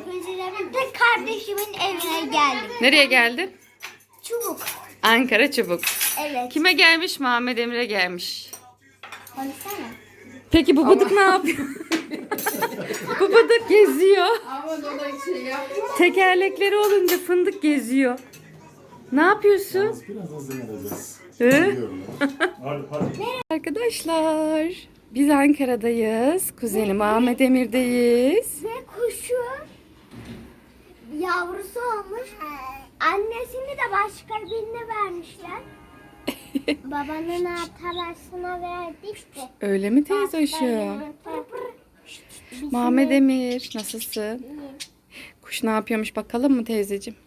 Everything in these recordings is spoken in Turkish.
birlikte kardeşimin evine geldim. Nereye geldin? Çubuk. Ankara Çubuk. Evet. Kime gelmiş? Muhammed Emre gelmiş. Baksana. Peki bu bıdık ne yapıyor? bu bıdık geziyor. Ama da şey yapma. Tekerlekleri olunca fındık geziyor. Ne yapıyorsun? Biraz. Hı? Hadi hadi. Arkadaşlar biz Ankara'dayız. Kuzeni Muhammed Emir'deyiz. Ve kuşu yavrusu olmuş. Annesini de başka birine vermişler. Babanın arkadaşına verdik de. Öyle mi teyze hoşum? Muhammed Emir nasılsın? Kuş ne yapıyormuş bakalım mı teyzeciğim?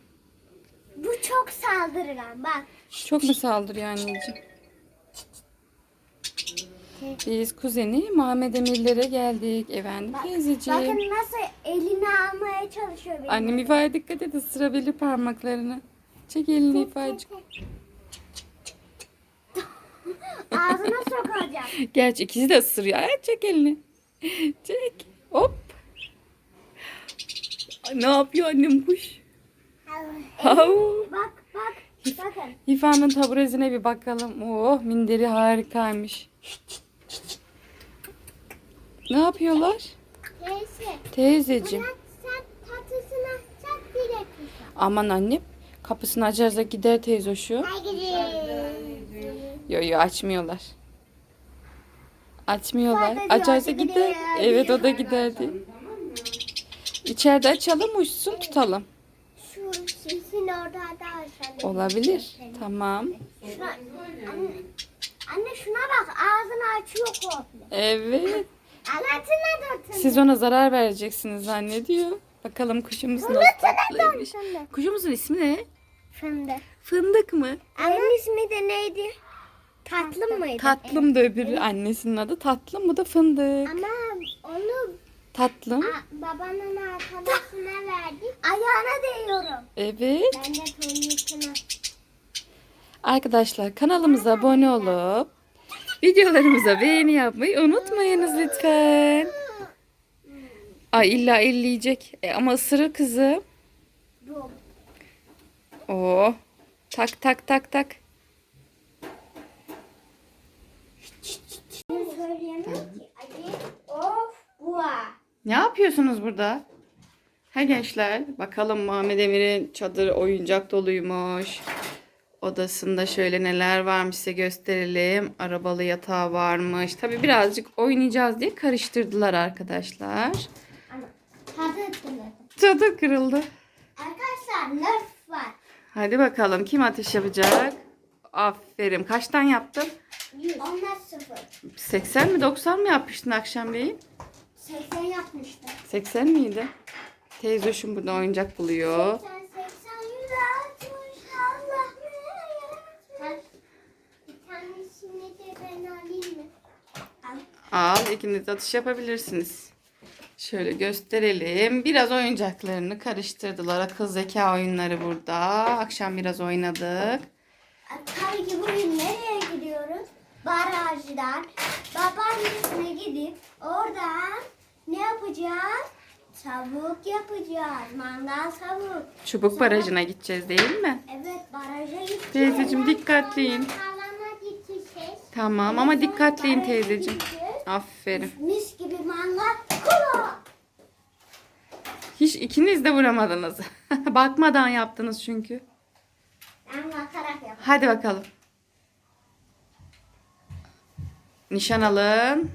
Bu çok saldırgan bak. Çok mu saldırıyor anneciğim? Biz kuzeni Muhammed Emir'lere geldik efendim teyzeciğim. Bakın nasıl elini almaya çalışıyor benim. Annem İfa'ya dikkat et ısırabilir parmaklarını. Çek elini İfa'cık. Ağzına sokacak. Gerçi ikisi de ısırıyor. Ay, çek elini. Çek. Hop. Ay, Ne yapıyor annem kuş? Hav. bak bak. Bakın. İfa'nın taburesine bir bakalım. Oh minderi harikaymış. Ne yapıyorlar? Neyse. Teyzeciğim. Sen direkt. Aman annem. Kapısını açarsa gider teyze şu. Yo yo açmıyorlar. Açmıyorlar. Açarsa gider. Evet o da giderdi. İçeride açalım uçsun tutalım. Şu orada da aşağıda. Olabilir. Tamam. Şuna, anne, anne şuna bak ağzını açıyor komple. Evet. Anlatına dörtün. Siz ona zarar vereceksiniz zannediyor. Bakalım kuşumuz nasıl tatlıymış. Kuşumuzun ismi ne? Fındık. Fındık mı? Annenin ismi de neydi? Tatlım mıydı? Tatlım da öbürü annesinin adı Tatlım bu da fındık. Ama onu Tatlım. a, babanın arkadaşına verdik. Ayağına değiyorum. Evet. Ben de. Arkadaşlar kanalımıza abone olup videolarımıza beğeni yapmayı unutmayınız lütfen. Ay illa elleyecek. E, ama ısırır kızım. Bu. Oo. Tak tak tak tak. Bua. Ne yapıyorsunuz burada? Ha gençler bakalım Muhammed Emir'in çadır oyuncak doluymuş. Odasında şöyle neler varmış size gösterelim. Arabalı yatağı varmış. Tabi birazcık oynayacağız diye karıştırdılar arkadaşlar. Tadı hatırladım. Çadır kırıldı. Arkadaşlar nerf var. Hadi bakalım kim ateş yapacak? Aferin. Kaçtan yaptın? 100. Onlar sıfır. 80 mi 90 mı yapmıştın akşamleyin? 80 yapmıştı. 80 miydi? Teyze şun burada oyuncak buluyor. 80, 80, 100 atmış. Allah ne Bir tanesini de ben alayım mı? Al. İkiniz atış yapabilirsiniz. Şöyle gösterelim. Biraz oyuncaklarını karıştırdılar. Akıl zeka oyunları burada. Akşam biraz oynadık. Tabii ki bugün nereye gidiyoruz? Barajdan. Babaannesine gidip oradan ne yapacağız? Tavuk yapacağız. Mangal tavuk. Çubuk barajına gideceğiz değil mi? Evet baraja gideceğiz. Teyzeciğim, dikkatliyin. Gideceğiz. Tamam ama dikkatliyin teyzeciğim. Aferin. Mis gibi mangal. Kula. Hiç ikiniz de vuramadınız. Bakmadan yaptınız çünkü. Ben bakarak yap. Hadi bakalım. Nişan alın.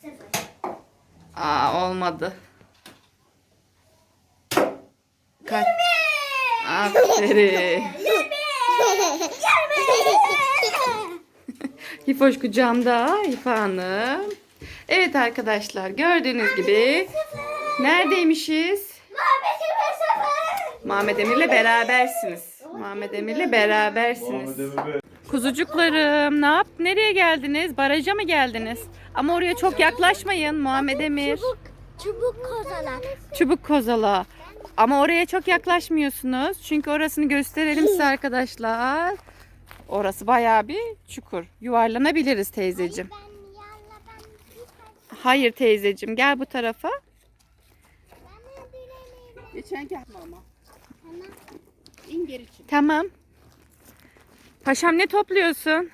Sıfır. Aa olmadı. Kaç. Aferin. Hifoş kucağımda Hifa Hanım. Evet arkadaşlar gördüğünüz gibi neredeymişiz? Muhammed Emir'le berabersiniz. Muhammed Emir'le berabersiniz. Kuzucuklarım ne yap? Nereye geldiniz? Baraja mı geldiniz? Ama oraya çok yaklaşmayın Muhammed Emir. Çubuk, çubuk kozalar. Çubuk kozala. Ama oraya çok yaklaşmıyorsunuz. Çünkü orasını gösterelim size arkadaşlar. Orası bayağı bir çukur. Yuvarlanabiliriz teyzeciğim. Ben yalla ben Hayır teyzeciğim gel bu tarafa. Geçen gelme ama. İn geri çık. Tamam. Paşam ne topluyorsun?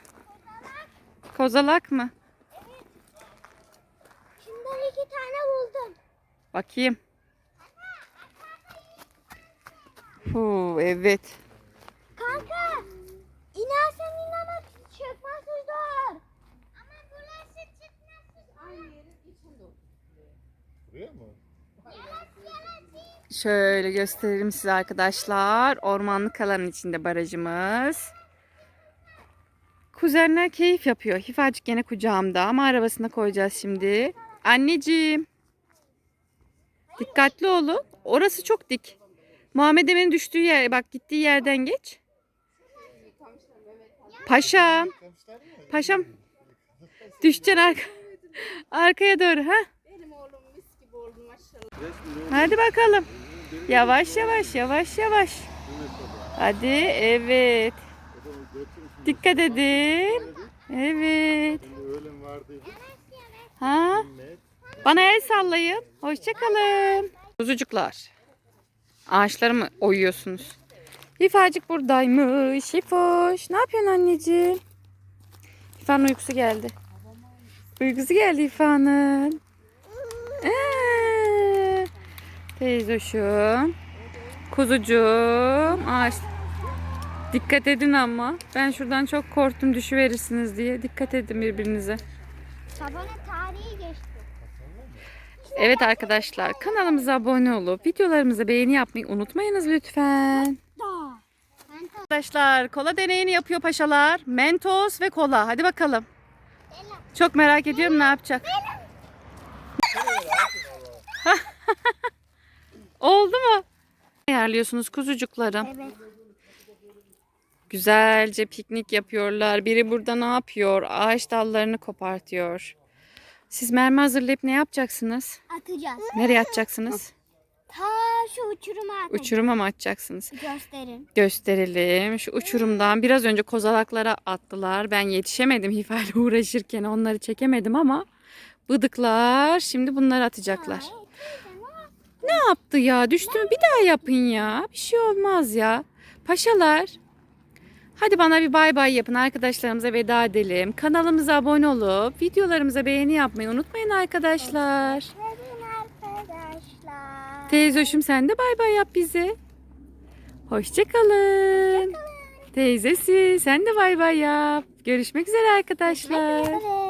Kozalak mı? Şimdiden iki tane buldum. Bakayım. Huu, evet. Kanka inersen inemez çıkmaz zor. Ama burası çıkmaz Aynı yerin içinde. Buraya mı? Şöyle gösterelim size arkadaşlar. Ormanlık alanın içinde barajımız. Kuzenler keyif yapıyor. Hifacık gene kucağımda ama arabasına koyacağız şimdi. Anneciğim. Dikkatli olun. Orası çok dik. Muhammed Emin'in düştüğü yer, bak gittiği yerden geç. Paşam. Paşam. Düşeceksin arka, arkaya doğru ha. Benim oğlum mis gibi oldu maşallah. Hadi bakalım. Yavaş yavaş yavaş yavaş. Hadi evet. Dikkat edin. Evet. Ha? Bana el sallayın. Hoşçakalın. Kuzucuklar. Ağaçları mı oyuyorsunuz? Hifacık buradaymış. Hifoş. Ne yapıyorsun anneciğim? Hifa'nın uykusu geldi. Uykusu geldi Hifa'nın. Ee, teyzoşum. Kuzucuğum. Ağaç. Dikkat edin ama. Ben şuradan çok korktum düşüverirsiniz diye. Dikkat edin birbirinize. Sabone tarihi geçti. Evet arkadaşlar kanalımıza abone olup videolarımıza beğeni yapmayı unutmayınız lütfen. Arkadaşlar kola deneyini yapıyor paşalar. Mentos ve kola. Hadi bakalım. Çok merak ediyorum ne yapacak. Oldu mu? Ayarlıyorsunuz kuzucuklarım. Evet. Güzelce piknik yapıyorlar. Biri burada ne yapıyor? Ağaç dallarını kopartıyor. Siz mermi hazırlayıp ne yapacaksınız? Atacağız. Nereye atacaksınız? Ta şu uçuruma atacağız. Uçuruma mı atacaksınız? Gösterin. gösterelim. Şu uçurumdan biraz önce kozalaklara attılar. Ben yetişemedim Hifa'yla uğraşırken onları çekemedim ama bıdıklar şimdi bunları atacaklar. Ne yaptı ya? Düştü mü? Bir daha yapın ya. Bir şey olmaz ya. Paşalar. Hadi bana bir bay bay yapın. Arkadaşlarımıza veda edelim. Kanalımıza abone olup videolarımıza beğeni yapmayı unutmayın arkadaşlar. Teyzoşum sen de bay bay yap bize. Hoşçakalın. Teyzesi sen de bay bay yap. Görüşmek üzere arkadaşlar. Görüşmek üzere.